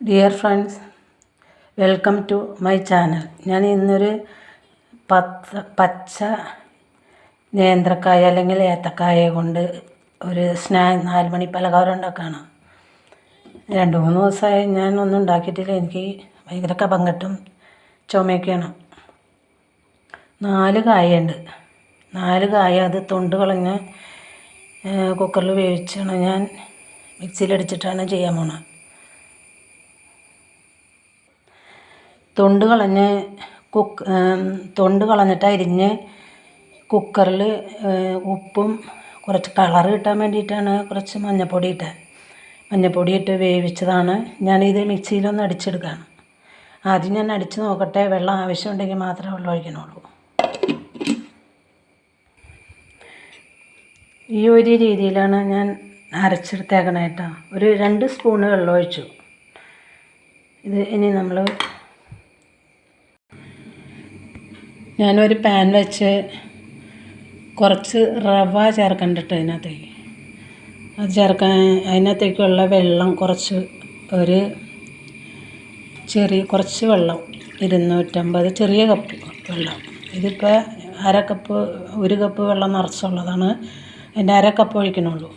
Dear friends welcome to my channel ഞാൻ ഇന്നൊരു പത്ത് പച്ച നേന്ത്രക്കായ അല്ലെങ്കിൽ ഏത്തക്കായ കൊണ്ട് ഒരു സ്നാ നാല് മണി പലഹാരം ഉണ്ടാക്കുകയാണ് രണ്ട് മൂന്ന് ദിവസമായി ഞാൻ ഒന്നും ഉണ്ടാക്കിയിട്ടില്ല. എനിക്ക് ഭയങ്കര കഫം കെട്ടും ചുമയൊക്കെയാണ്. നാല് കായുണ്ട് നാല് കായ അത് തൊണ്ട് കളഞ്ഞ് കുക്കറിൽ വേവിച്ചാണ് ഞാൻ മിക്സിയിലടിച്ചിട്ടാണ് ചെയ്യാൻ പോണത്. തൊണ്ട് കളഞ്ഞ് കുക്ക് തൊണ്ട് കളഞ്ഞിട്ട് അരിഞ്ഞ് കുക്കറിൽ ഉപ്പും കുറച്ച് കളർ കിട്ടാൻ വേണ്ടിയിട്ടാണ് കുറച്ച് മഞ്ഞൾപ്പൊടി ഇട്ടത് മഞ്ഞൾപ്പൊടി ഇട്ട് വേവിച്ചതാണ്. ഞാനിത് മിക്സിയിലൊന്ന് അടിച്ചെടുക്കുകയാണ് ആദ്യം ഞാൻ അടിച്ച് നോക്കട്ടെ. വെള്ളം ആവശ്യമുണ്ടെങ്കിൽ മാത്രമേ വെള്ളം ഒഴിക്കണുള്ളൂ. ഈ ഒരു രീതിയിലാണ് ഞാൻ അരച്ചെടുത്തേക്കണേട്ടോ ഒരു രണ്ട് സ്പൂണ് വെള്ളം ഒഴിച്ചു. ഇത് ഇനി നമ്മൾ ഞാനൊരു പാൻ വെച്ച് കുറച്ച് റവ ചേർക്കണ്ടിട്ട് അതിനകത്തേക്ക്. അത് ചേർക്കാൻ അതിനകത്തേക്കുള്ള വെള്ളം കുറച്ച് ഒരു ചെറിയ കുറച്ച് വെള്ളം ഇരുന്നൂറ്റമ്പത് ചെറിയ കപ്പ് വെള്ളം. ഇതിപ്പോൾ അര കപ്പ് ഒരു കപ്പ് വെള്ളം നിറച്ചുള്ളതാണ്. അതിന്റെ അര കപ്പ് ഒഴിക്കണുള്ളൂ.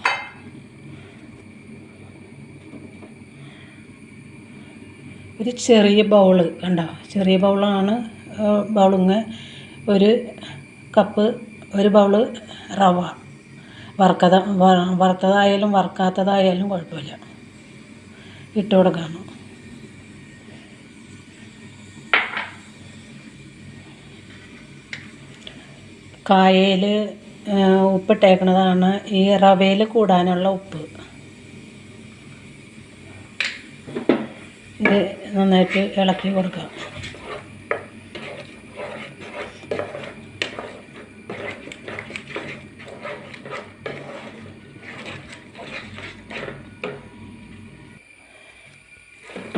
ഒരു ചെറിയ ബൗൾ കണ്ടോ? ചെറിയ ബൗളാണ് ബൗളിങ് ഒരു കപ്പ് ഒരു ബൗൾ റവ. വറുക്കത വറുത്തതായാലും വറുക്കാത്തതായാലും കുഴപ്പമില്ല. ഇട്ട് കൊടുക്കണം കായയിൽ ഉപ്പിട്ടേക്കണതാണ് ഈ റവയിൽ കൂടാനുള്ള ഉപ്പ്. ഇത് നന്നായിട്ട് ഇളക്കി കൊടുക്കാം.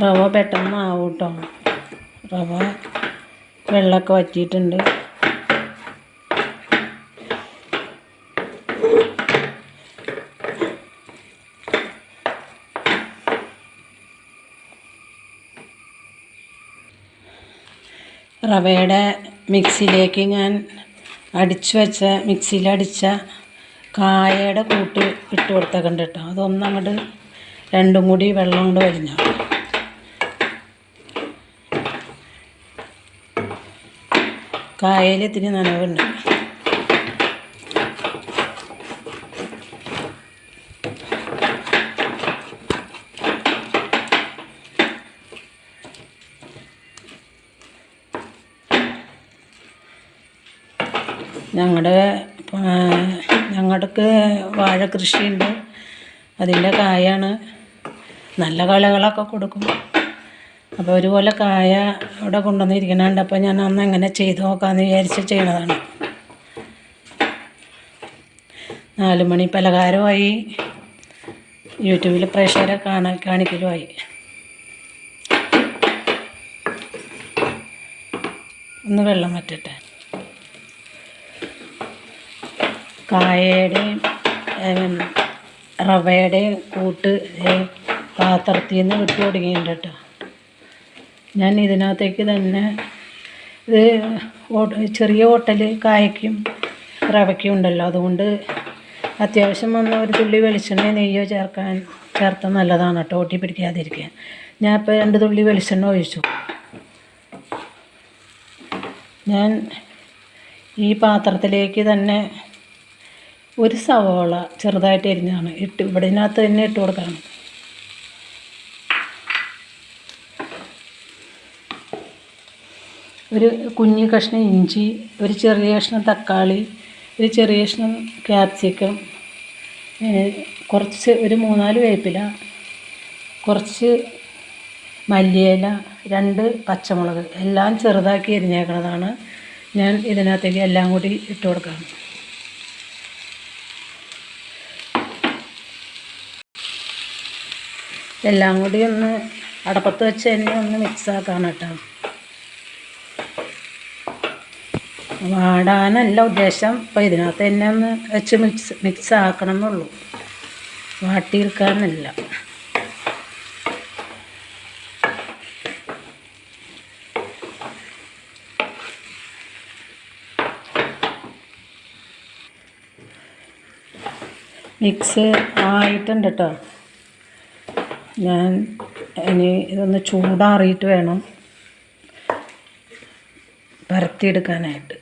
റവ പെട്ടെന്ന് ആവും കേട്ടോ റവ വെള്ളമൊക്കെ വറ്റിയിട്ടുണ്ട്. റവയുടെ മിക്സിയിലേക്ക് ഞാൻ അടിച്ചു വെച്ച മിക്സിയിൽ അടിച്ച കായയുടെ കൂട്ട് ഇട്ട് കൊടുത്തേക്കണ്ട് കേട്ടോ. അതൊന്നും അങ്ങോട്ട് രണ്ടും കൂടി വെള്ളം കൊണ്ട് വലിഞ്ഞു കായയിൽ ഇത്തിരി നനവുണ്ട് ഞങ്ങളുടെ ഞങ്ങൾക്ക് വാഴ കൃഷിയുണ്ട്. അതിന്റെ കായാണ് നല്ല കളകളൊക്കെ കൊടുക്കും. അപ്പോൾ ഒരുപോലെ കായ അവിടെ കൊണ്ടുവന്നിരിക്കണുണ്ട് അപ്പോൾ ഞാൻ അന്ന് എങ്ങനെ ചെയ്ത് നോക്കാമെന്ന് വിചാരിച്ച് ചെയ്യണതാണ്. നാല് മണി പലഹാരമായി. യൂട്യൂബിൽ പ്രേക്ഷകരെ കാണാൻ കാണിക്കലുമായി. ഒന്ന് വെള്ളം വറ്റട്ടെ. കായയുടെയും റവയുടെയും കൂട്ട് പാത്രത്തിൽ നിന്ന് വിട്ടു തുടങ്ങിയിട്ടുണ്ട് കേട്ടോ ഞാൻ ഇതിനകത്തേക്ക് തന്നെ ഇത് ചെറിയ ഹോട്ടൽ കായയ്ക്കും റവയ്ക്കും ഉണ്ടല്ലോ. അതുകൊണ്ട് അത്യാവശ്യം വന്ന ഒരു തുള്ളി വെളിച്ചെണ്ണ നെയ്യോ ചേർക്കാൻ ചേർത്താൽ നല്ലതാണ് കേട്ടോ ഓട്ടി പിടിക്കാതിരിക്കാൻ. ഞാൻ ഇപ്പോൾ രണ്ട് തുള്ളി വെളിച്ചെണ്ണ ഒഴിച്ചു. ഞാൻ ഈ പാത്രത്തിലേക്ക് തന്നെ ഒരു സവോള ചെറുതായിട്ട് എരിഞ്ഞാണ് ഇട്ട് ഇവിടെ ഇതിനകത്ത് തന്നെ ഇട്ട് കൊടുക്കണം. ഒരു കുഞ്ഞു കഷ്ണം ഇഞ്ചി ഒരു ചെറിയ കഷ്ണം തക്കാളി ഒരു ചെറിയ കഷ്ണം ക്യാപ്സിക്കം കുറച്ച് ഒരു മൂന്നാൽ വേപ്പില കുറച്ച് മല്ലിയില രണ്ട് പച്ചമുളക് എല്ലാം ചെറുതാക്കി എരിഞ്ഞേക്കണതാണ് ഞാൻ ഇതിനകത്തേക്ക് എല്ലാം കൂടി ഇട്ട് കൊടുക്കണം എല്ലാം കൂടി ഒന്ന് അടപ്പത്ത് വെച്ച് തന്നെ ഒന്ന് മിക്സ് ആക്കണം കേട്ടോ വാടാനല്ല ഉദ്ദേശം. അപ്പോൾ ഇതിനകത്ത് തന്നെ ഒന്ന് വെച്ച് മിക്സ് മിക്സ് ആക്കണം എന്നുള്ളൂ വാട്ടിയെടുക്കാനല്ല മിക്സ് ആയിട്ടുണ്ട് കേട്ടോ ഞാൻ ഇനി ഇതൊന്ന് ചൂടാറിയിട്ട് വേണം. പരത്തിയെടുക്കാനായിട്ട്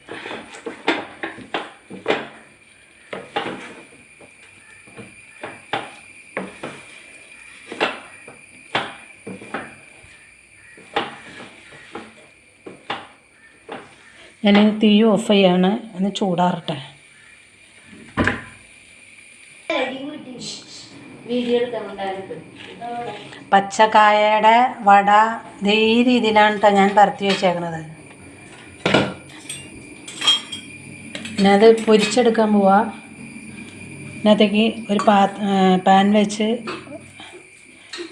ഞാൻ തീ ഓഫ് ചെയ്യാണ്. ഒന്ന് ചൂടാറട്ടെ. പച്ചക്കായയുടെ വട ഇതേ രീതിയിലാണ് കേട്ടോ ഞാൻ പരത്തി വെച്ചേക്കണത്. അത് പൊരിച്ചെടുക്കാൻ പോവാ. ഇതിനകത്തേക്ക് ഒരു പാ പാൻ വെച്ച്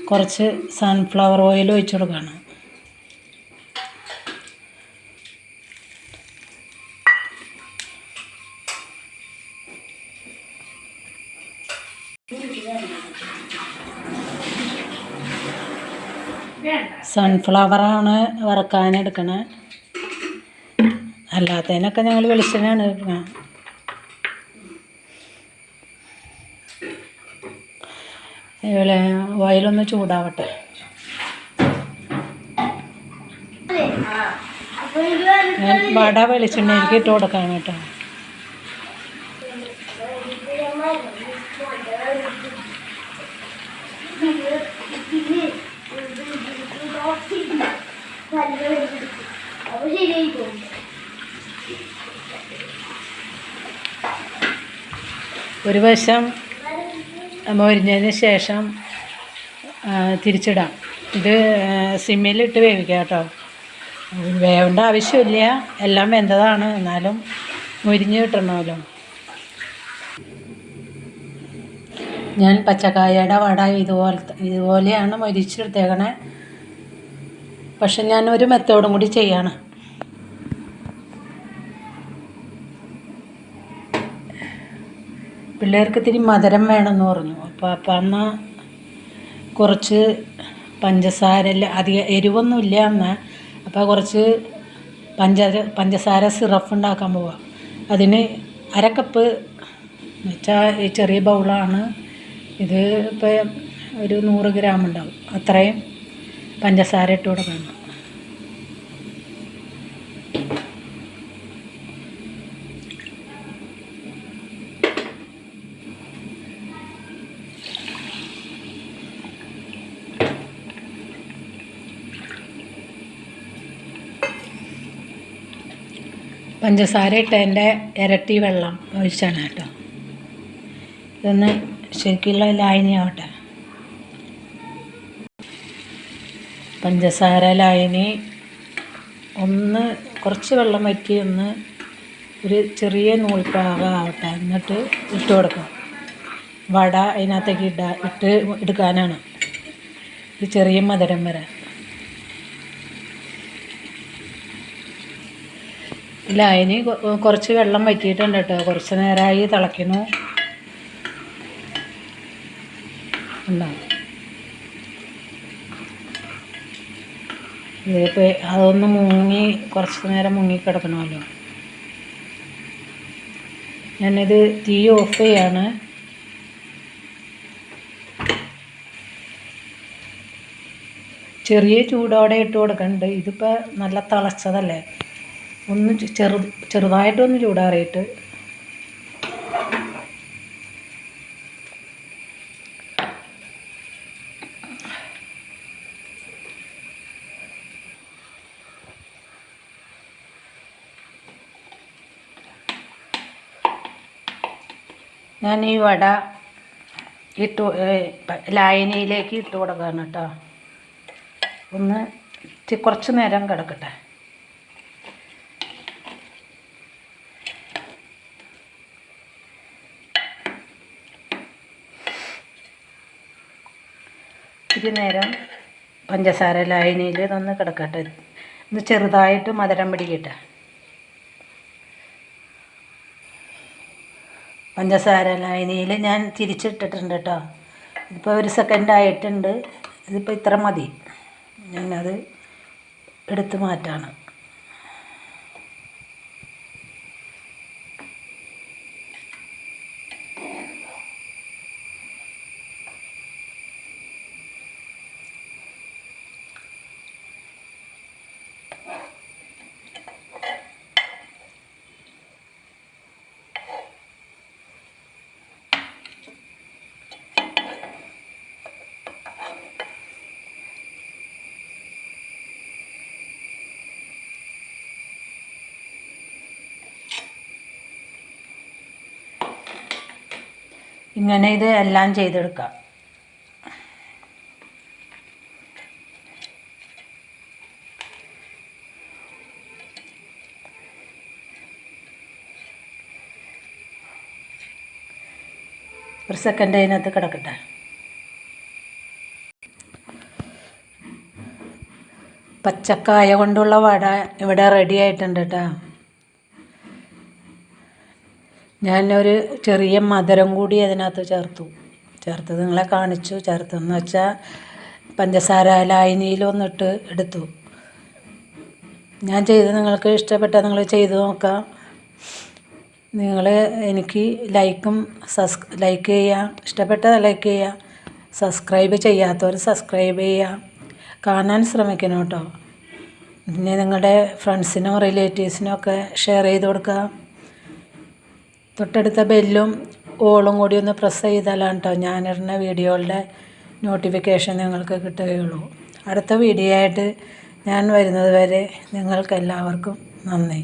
കുറച്ച് സൺഫ്ലവർ ഓയിൽ ഒഴിച്ചു കൊടുക്കണം. സൺഫ്ലവറാണ് വറക്കാനെടുക്കണേ. അല്ലാത്തതിനൊക്കെ ഞങ്ങൾ വെളിച്ചെണ്ണയാണ് ഇടുന്നത് അതുപോലെ ഓയിലൊന്ന് ചൂടാവട്ടെ. ഞാൻ വട വെളിച്ചെണ്ണയിലേക്ക് ഇട്ട് കൊടുക്കാൻ കേട്ടോ. ഒരു വശം മൊരിഞ്ഞതിന് ശേഷം തിരിച്ചിടാം. ഇത് സിമ്മിലിട്ട് വേവിക്കുക കേട്ടോ. വേവേണ്ട ആവശ്യമില്ല. എല്ലാം വെന്തതാണ്. എന്നാലും മൊരിഞ്ഞ് കിട്ടണമല്ലോ. ഞാൻ പച്ചക്കായയുടെ വട ഇതുപോലത്തെ ഇതുപോലെയാണ് മൊരിച്ചെടുത്തേക്കണേ പക്ഷെ ഞാൻ ഒരു മെത്തേഡും കൂടി ചെയ്യാണ്. പിള്ളേർക്ക് ഇത്തിരി മധുരം വേണമെന്ന് പറഞ്ഞു. അപ്പോൾ അപ്പം എന്നാൽ കുറച്ച് പഞ്ചസാര അധികം എരിവൊന്നും ഇല്ല എന്ന് അപ്പോൾ കുറച്ച് പഞ്ചസാര പഞ്ചസാര സിറപ്പ് ഉണ്ടാക്കാൻ പോവാം. അതിന് അരക്കപ്പ് കപ്പ് വെച്ചാൽ ഈ ചെറിയ ബൗളാണ്. ഇത് ഇപ്പോൾ ഒരു നൂറ് ഗ്രാം ഉണ്ടാവും. അത്രയും പഞ്ചസാര ഇട്ട് കൊടുക്കണം. പഞ്ചസാര ഇട്ടതിന്റെ ഇരട്ടി വെള്ളം ഒഴിച്ചാണ് കേട്ടോ. ഇതൊന്ന് ശരിക്കുള്ള ലായനി ആവട്ടെ പഞ്ചസാര ലായനി ഒന്ന് കുറച്ച് വെള്ളം വറ്റി ഒന്ന് ഒരു ചെറിയ നൂൽപ്പാകം ആവട്ടെ. എന്നിട്ട് ഇട്ട് കൊടുക്കാം. വട അതിനകത്തേക്ക് ഇട ഇട്ട് എടുക്കാനാണ്. ഒരു ചെറിയ മധുരം വരാൻ ലായനി അതിന് കുറച്ച് വെള്ളം വറ്റിയിട്ടുണ്ട് കേട്ടോ. കുറച്ച് നേരമായി തിളയ്ക്കുന്നു. ഉണ്ടാവും അതൊന്ന് മുങ്ങി കുറച്ച് നേരം മുങ്ങി കിടക്കണമല്ലോ. ഞാനിത് തീ ഓഫ് ചെയ്യാണ്. ചെറിയ ചൂടോടെ ഇട്ട് കൊടുക്കണ്ട്. ഇതിപ്പോൾ നല്ല തിളച്ചതല്ലേ? ഒന്ന് ചെറു ചെറുതായിട്ടൊന്ന് ചൂടാറിയിട്ട് ഞാൻ ഈ വട ഇട്ട് ലായനിയിലേക്ക് ഇട്ട് കൊടുക്കുകയാണ് കേട്ടോ. ഒന്ന് കുറച്ച് നേരം കിടക്കട്ടെ. ഇത്തിരി നേരം പഞ്ചസാര ലായനിയിൽ ഇതൊന്ന് കിടക്കട്ടെ. ഒന്ന് ചെറുതായിട്ട് മധുരം പിടിക്കട്ടെ. പഞ്ചസാര ലായനിയിൽ ഞാൻ തിരിച്ചിട്ടിട്ടുണ്ട് കേട്ടോ. ഇതിപ്പോൾ ഒരു സെക്കൻഡ് ആയിട്ടുണ്ട്. ഇതിപ്പോൾ ഇത്ര മതി. ഞാനത് എടുത്തു മാറ്റാണ്. ഇങ്ങനെ ഇത് എല്ലാം ചെയ്തെടുക്കാം. ഒരു സെക്കൻഡ് അതിനകത്ത് കിടക്കട്ടെ. പച്ചക്കായ കൊണ്ടുള്ള വട ഇവിടെ റെഡി ആയിട്ടുണ്ട് കേട്ടോ ഞാനൊരു ചെറിയ മധുരം കൂടി അതിനകത്ത് ചേർത്തു. ചേർത്തത് നിങ്ങളെ കാണിച്ചു. ചേർത്തെന്ന് വെച്ചാൽ പഞ്ചസാര ലായനിയിലൊന്നിട്ട് എടുത്തു. ഞാൻ ചെയ്ത് നിങ്ങൾക്ക് ഇഷ്ടപ്പെട്ട നിങ്ങൾ ചെയ്ത് നോക്കാം. നിങ്ങൾ എനിക്ക് ലൈക്കും സബ്സ് ലൈക്ക് ചെയ്യുക ഇഷ്ടപ്പെട്ട ലൈക്ക് ചെയ്യുക സബ്സ്ക്രൈബ് ചെയ്യാത്തവർ സബ്സ്ക്രൈബ് ചെയ്യുക കാണാൻ ശ്രമിക്കണം കേട്ടോ. പിന്നെ നിങ്ങളുടെ ഫ്രണ്ട്സിനും റിലേറ്റീവ്സിനും ഒക്കെ ഷെയർ ചെയ്ത് കൊടുക്കുക തൊട്ടടുത്ത ബെല്ലും ഓളും കൂടി ഒന്ന് പ്രസ് ചെയ്താലാണ് കേട്ടോ ഞാനിടുന്ന വീഡിയോകളുടെ നോട്ടിഫിക്കേഷൻ നിങ്ങൾക്ക് കിട്ടുകയുള്ളൂ. അടുത്ത വീഡിയോ ആയിട്ട് ഞാൻ വരുന്നത് വരെ നിങ്ങൾക്കെല്ലാവർക്കും നന്ദി.